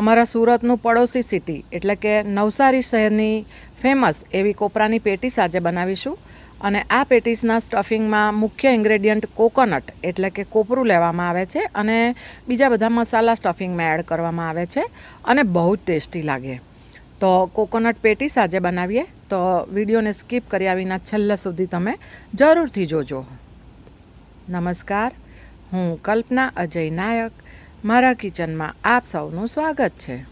અમારા સુરતનું પડોશી સિટી એટલે કે નવસારી શહેરની ફેમસ એવી કોપરાની પેટીસ આજે બનાવીશું. અને આ પેટીસના સ્ટફિંગમાં મુખ્ય ઇન્ગ્રેડિયન્ટ કોકોનટ એટલે કે કોપરું લેવામાં આવે છે અને બીજા બધા મસાલા સ્ટફિંગમાં એડ કરવામાં આવે છે અને બહુ જ ટેસ્ટી લાગે. તો કોકોનટ પેટીસ આજે બનાવીએ. તો વિડીયોને સ્કીપ કર્યા વિના છેલ્લે સુધી તમે જરૂરથી જોજો. નમસ્કાર. હું કલ્પના અજય નાયક. મારા કિચનમાં આપ સૌનું સ્વાગત છે.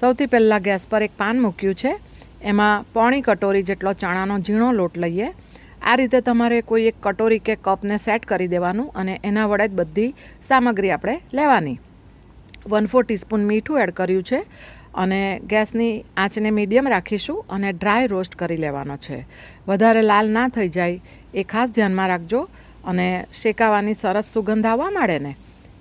સૌથી પહેલાં ગેસ પર એક પાન મૂક્યું છે. એમાં પોણી કટોરી જેટલો ચણાનો ઝીણો લોટ લઈએ. આ રીતે તમારે કોઈ એક કટોરી કે કપને સેટ કરી દેવાનું અને એના વડે જ બધી સામગ્રી આપણે લેવાની. વન ફોર ટીસ્પૂન મીઠું એડ કર્યું છે અને ગેસની આંચને મીડિયમ રાખીશું અને ડ્રાય રોસ્ટ કરી લેવાનો છે. વધારે લાલ ના થઈ જાય એ ખાસ ધ્યાનમાં રાખજો અને શેકાવાની સરસ સુગંધ આવવા માંડે ને.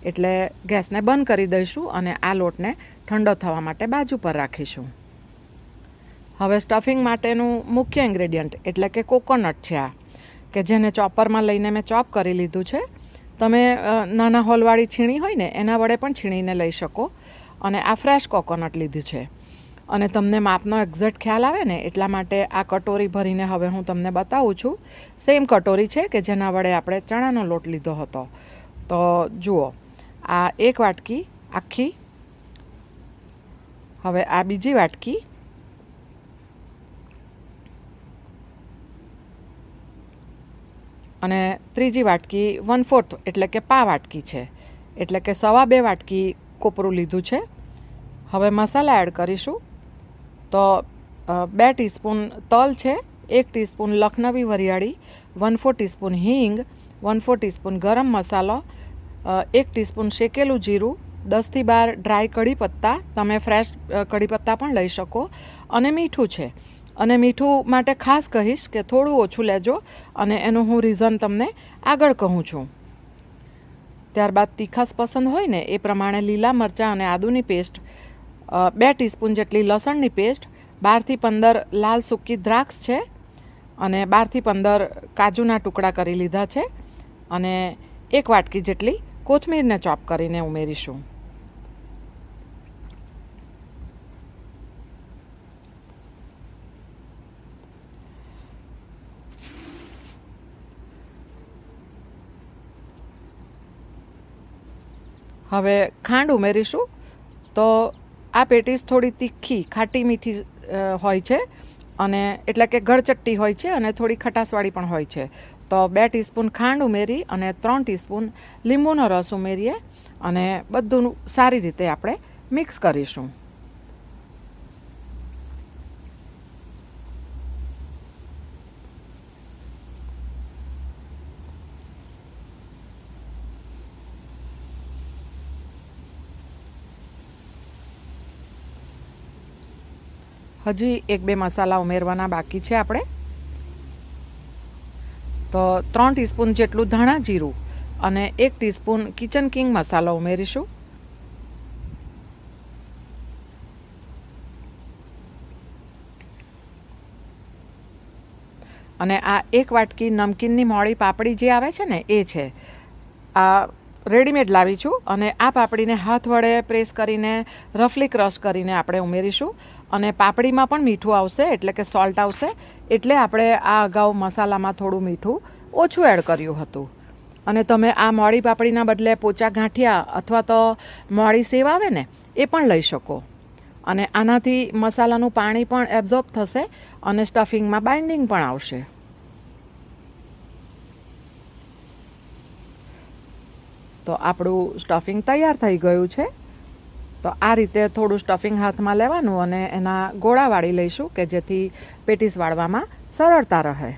એટલે ગેસને બંધ કરી દઈશું અને આ લોટને ઠંડો થવા માટે બાજુ પર રાખીશું. હવે સ્ટફિંગ માટેનું મુખ્ય ઇન્ગ્રેડિયન્ટ એટલે કે કોકોનટ છે આ, કે જેને ચોપરમાં લઈને મેં ચોપ કરી લીધું છે. તમે નાના હોલવાળી છીણી હોય ને, એના વડે પણ છીણીને લઈ શકો. અને આ ફ્રેશ કોકોનટ લીધું છે. અને તમને માપનો એક્ઝેક્ટ ખ્યાલ આવે ને, એટલા માટે આ કટોરી ભરીને હવે હું તમને બતાવું છું. સેમ કટોરી છે કે જેના વડે આપણે ચણાનો લોટ લીધો હતો. તો જુઓ આ એક વાટકી આખી. હવે આ બીજી વાટકી. અને ત્રીજી વાટકી વન ફોર્થ એટલે કે પા વાટકી છે. એટલે કે સવા બે વાટકી કોપરું લીધું છે. હવે મસાલા એડ કરીશું. તો બે ટીસ્પૂન તલ છે, એક ટીસ્પૂન લખનવી વરિયાળી વન ફોર ટીસ્પૂન હિંગ વન ફોર ટીસ્પૂન ગરમ મસાલો એક ટીસ્પૂન શેકેલું જીરું, દસથી બાર ડ્રાય કઢી પત્તા, તમે ફ્રેશ કઢી પત્તા પણ લઈ શકો. અને મીઠું છે. અને મીઠું માટે ખાસ કહીશ કે થોડું ઓછું લેજો અને એનું હું રીઝન તમને આગળ કહું છું. ત્યારબાદ તીખાસ પસંદ હોય ને, એ પ્રમાણે લીલા મરચાં અને આદુની પેસ્ટ બે ટીસ્પૂન જેટલી લસણની પેસ્ટ, બારથી પંદર લાલ સૂકી દ્રાક્ષ છે અને બારથી પંદર કાજુના ટુકડા કરી લીધા છે અને એક વાટકી જેટલી કોથમીરને ચોપ કરીને ઉમેરીશું. હવે ખાંડ ઉમેરીશું. તો આ પેટીસ થોડી તીખી, ખાટી મીઠી હોય છે. અને એટલે કે ગળચટ્ટી હોય છે અને થોડી ખટાસવાળી પણ હોય છે. તો બે ટીસ્પૂન ખાંડ ઉમેરી અને ત્રણ ટીસ્પૂન લીંબુનો રસ ઉમેરીએ અને બધું સારી રીતે આપણે મિક્સ કરીશું. હજી એક બે મસાલા ઉમેરવાના બાકી છે આપણે. તો ત્રણ ટીસ્પૂન જેટલું ધાણા જીરું અને એક ટીસ્પૂન કિચન કિંગ મસાલો ઉમેરીશું. અને આ એક વાટકી નમકીનની મોળી પાપડી જે આવે છે ને, એ છે. આ રેડીમેડ લાવી છું અને આ પાપડીને હાથ વડે પ્રેસ કરીને રફલી ક્રશ કરીને આપણે ઉમેરીશું. અને પાપડીમાં પણ મીઠું આવશે, એટલે કે સોલ્ટ આવશે. એટલે આપણે આ અગાઉ મસાલામાં થોડું મીઠું ઓછું એડ કર્યું હતું. અને તમે આ મોડી પાપડીના બદલે પોચા ગાંઠિયા અથવા તો મોડી સેવ આવે ને, એ પણ લઈ શકો. અને આનાથી મસાલાનું પાણી પણ એબ્ઝોર્બ થશે અને સ્ટફિંગમાં બાઇન્ડિંગ પણ આવશે. તો આપણું સ્ટફિંગ તૈયાર થઈ ગયું છે. તો આ રીતે થોડું સ્ટફિંગ હાથમાં લેવાનું અને એના ગોળા વાળી લઈશું કે જેથી પેટીસ વાળવામાં સરળતા રહે.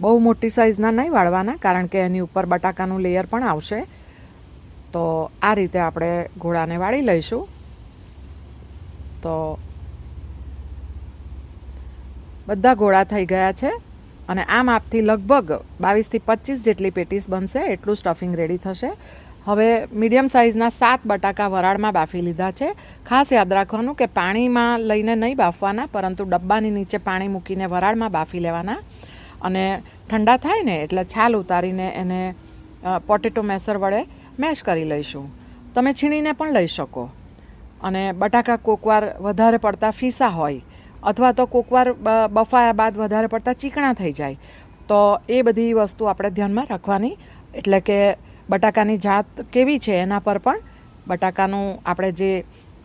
બહુ મોટી સાઇઝના નહીં વાળવાના, કારણ કે એની ઉપર બટાકાનું લેયર પણ આવશે. તો આ રીતે આપણે ઘોડાને વાળી લઈશું. તો બધા ઘોડા થઈ ગયા છે. અને આ માપથી લગભગ બાવીસથી પચીસ જેટલી પેટીસ બનશે, એટલું સ્ટફિંગ રેડી થશે. હવે મીડિયમ સાઇઝના સાત બટાકા વરાળમાં બાફી લીધા છે. ખાસ યાદ રાખવાનું કે પાણીમાં લઈને નહીં બાફવાના, પરંતુ ડબ્બાની નીચે પાણી મૂકીને વરાળમાં બાફી લેવાના. અને ઠંડા થાય ને એટલે છાલ ઉતારીને એને પોટેટો મેસર વડે મેશ કરી લઈશું. તમે છીણીને પણ લઈ શકો. અને બટાકા કોકવાર વધારે પડતા ફીસા હોય અથવા તો કોકવાર બફાયા બાદ વધારે પડતા ચીકણા થઈ જાય. તો એ બધી વસ્તુ આપણે ધ્યાનમાં રાખવાની. એટલે કે બટાકાની જાત કેવી છે એના પર પણ બટાકાનું આપણે જે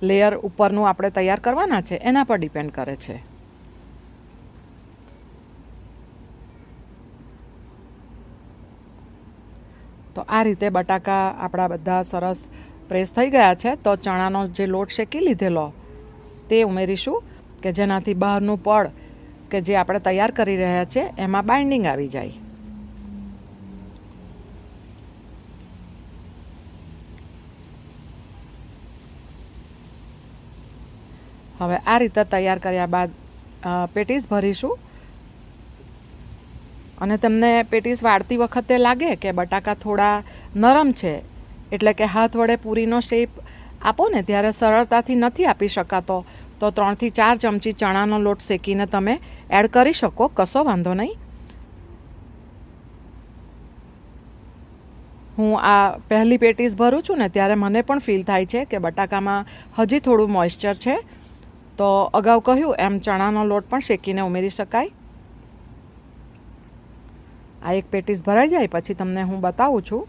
લેયર ઉપરનું આપણે તૈયાર કરવાના છે એના પર ડિપેન્ડ કરે છે. તો આ રીતે બટાકા આપણા બધા સરસ પ્રેસ થઈ ગયા છે. તો ચણાનો જે લોટ શેકી લીધેલો, તે ઉમેરીશું. કે જેનાથી બહારનું પડ કે જે આપણે તૈયાર કરી રહ્યા છે, એમાં બાઇન્ડિંગ આવી જાય. હવે આ રીતે તૈયાર કર્યા બાદ પેટીસ ભરીશું. અને તમને પેટીસ વાળતી વખતે લાગે કે બટાકા થોડા નરમ છે, એટલે કે હાથ વડે પૂરીનો શેપ આપો ને, ત્યારે સરળતાથી નથી આપી શકાતો. તો ત્રણથી ચાર ચમચી ચણાનો લોટ શેકીને તમે એડ કરી શકો, કશો વાંધો નહીં. હું આ પહેલી પેટીસ ભરું છું ને, ત્યારે મને પણ ફીલ થાય છે કે બટાકામાં હજી થોડું મોઇશ્ચર છે. તો અગાઉ કહ્યું એમ ચણાનો લોટ પણ શેકીને ઉમેરી શકાય. આ એક પેટીસ ભરાઈ જાય, પછી તમને હું બતાવું છું.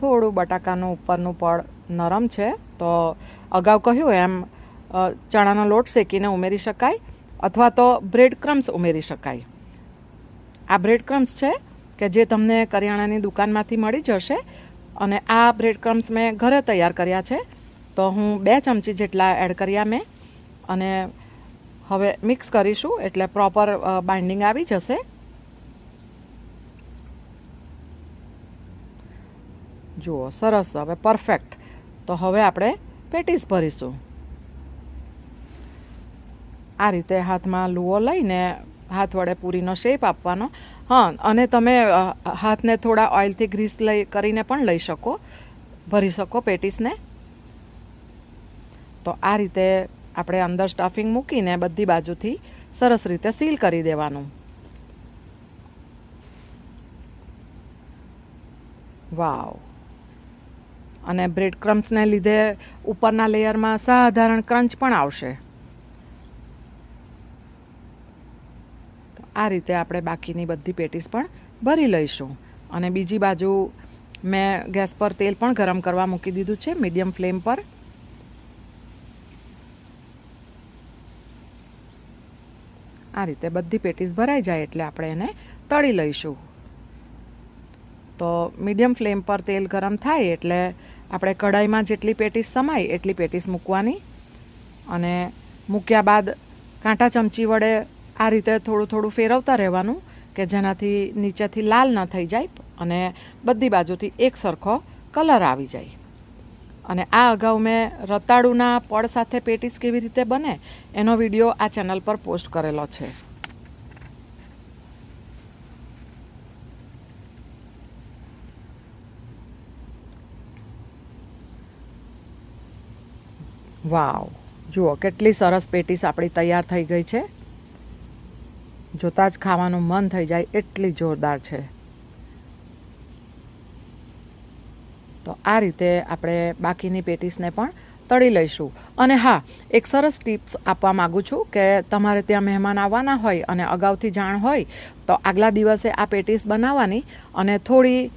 થોડું બટાકાનું ઉપરનું પડ નરમ છે, તો અગાઉ કહ્યું એમ ચણાનો લોટ શેકીને ઉમેરી શકાય અથવા તો બ્રેડ ક્રમ્સ ઉમેરી શકાય. આ બ્રેડ ક્રમ્સ છે કે જે તમને કરિયાણાની દુકાનમાંથી મળી જશે અને આ બ્રેડ ક્રમ્સ મેં ઘરે તૈયાર કર્યા છે, તો હું બે ચમચી જેટલા એડ કર્યા મેં અને હવે મિક્સ કરીશું એટલે પ્રોપર બાઇન્ડિંગ આવી જશે. જુઓ, સરસ, હવે પરફેક્ટ તો હવે આપણે પેટીસ ભરીશું. આ રીતે હાથમાં લુઓ લઈને હાથ વડે પૂરીનો શેપ આપવાનો. હા, અને તમે હાથને થોડા ઓઇલથી ગ્રીસ લઈ કરીને પણ લઈ શકો, ભરી શકો પેટીસને. તો આ રીતે આપણે અંદર સ્ટફિંગ મૂકીને બધી બાજુથી સરસ રીતે સીલ કરી દેવાનું. વાવ. અને બ્રેડ ક્રમ્સને લીધે ઉપરના લેયરમાં સાધારણ ક્રંચ પણ આવશે. આ રીતે આપણે બાકીની બધી પેટીસ પણ ભરી લઈશું. અને બીજી બાજુ મેં ગેસ પર તેલ પણ ગરમ કરવા મૂકી દીધું છે, મીડિયમ ફ્લેમ પર. આ રીતે બધી પેટીસ ભરાઈ જાય એટલે આપણે એને તળી લઈશું. તો મીડિયમ ફ્લેમ પર તેલ ગરમ થાય એટલે આપણે કઢાઈમાં જેટલી પેટીસ સમાય, એટલી પેટીસ મૂકવાની. અને મૂક્યા બાદ કાંટા ચમચી વડે આ રીતે થોડું થોડું ફેરવતા રહેવાનું, કે જેનાથી નીચેથી લાલ ન થઈ જાય અને બધી બાજુથી એક સરખો કલર આવી જાય. અને આ અગાઉ મેં રતાળુના પડ સાથે પેટીસ કેવી રીતે બને, એનો વીડિયો આ ચેનલ પર પોસ્ટ કરેલો છે. વાવ. જુઓ, કેટલી સરસ પેટીસ આપણી તૈયાર થઈ ગઈ છે. જોતાં જ ખાવાનું મન થઈ જાય એટલી જોરદાર છે. તો આ રીતે આપણે બાકીની પેટીસને પણ તળી લઈશું. અને હા, એક સરસ ટિપ્સ આપવા માગું છું કે તમારે ત્યાં મહેમાન આવવાના હોય અને અગાઉથી જાણ હોય, તો આગલા દિવસે આ પેટીસ બનાવવાની અને થોડી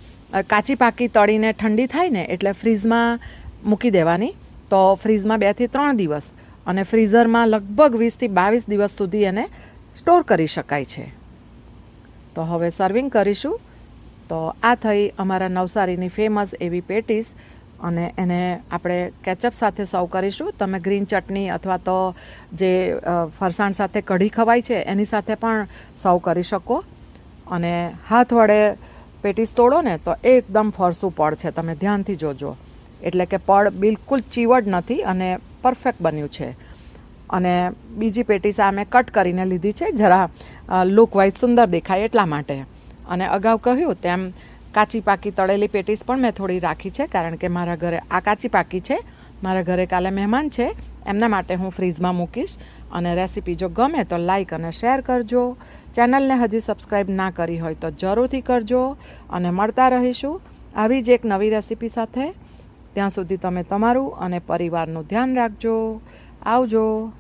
કાચી પાકી તળીને ઠંડી થાય ને એટલે ફ્રીઝમાં મૂકી દેવાની. તો ફ્રીઝમાં બેથી ત્રણ દિવસ અને ફ્રીઝરમાં લગભગ વીસથી બાવીસ દિવસ સુધી એને સ્ટોર કરી શકાય છે. તો હવે સર્વિંગ કરીશું. તો આ થઈ અમારા નવસારીની ફેમસ એવી પેટીસ અને એને આપણે કેચઅપ સાથે સર્વ કરીશું. તમે ગ્રીન ચટણી અથવા તો જે ફરસાણ સાથે કઢી ખવાય છે, એની સાથે પણ સર્વ કરી શકો. અને હાથ વડે પેટીસ તોડો ને તો એકદમ ફરસું પડ છે. તમે ધ્યાનથી જોજો. એટલે કે પડ બિલકુલ ચીવડ નથી અને પરફેક્ટ બન્યું છે. અને બીજી પેટીસ આ મેં કટ કરીને લીધી છે. જરા લુક વાઇઝ સુંદર દેખાય એટલા માટે. અને અગાઉ કહ્યું તેમ કાચી પાકી તળેલી પેટીસ પણ મેં થોડી રાખી છે, કારણ કે મારા ઘરે આ કાચી પાકી છે. મારા ઘરે કાલે મહેમાન છે. એમના માટે હું ફ્રીઝમાં મૂકીશ. અને રેસીપી જો ગમે તો લાઈક અને શેર કરજો. ચેનલને હજી સબસ્ક્રાઈબ ના કરી હોય તો જરૂરથી કરજો. અને મળતા રહીશું. આવી જ એક નવી રેસીપી સાથે. ત્યાં સુધી તમે તમારું અને પરિવારનું ધ્યાન રાખજો. આવજો.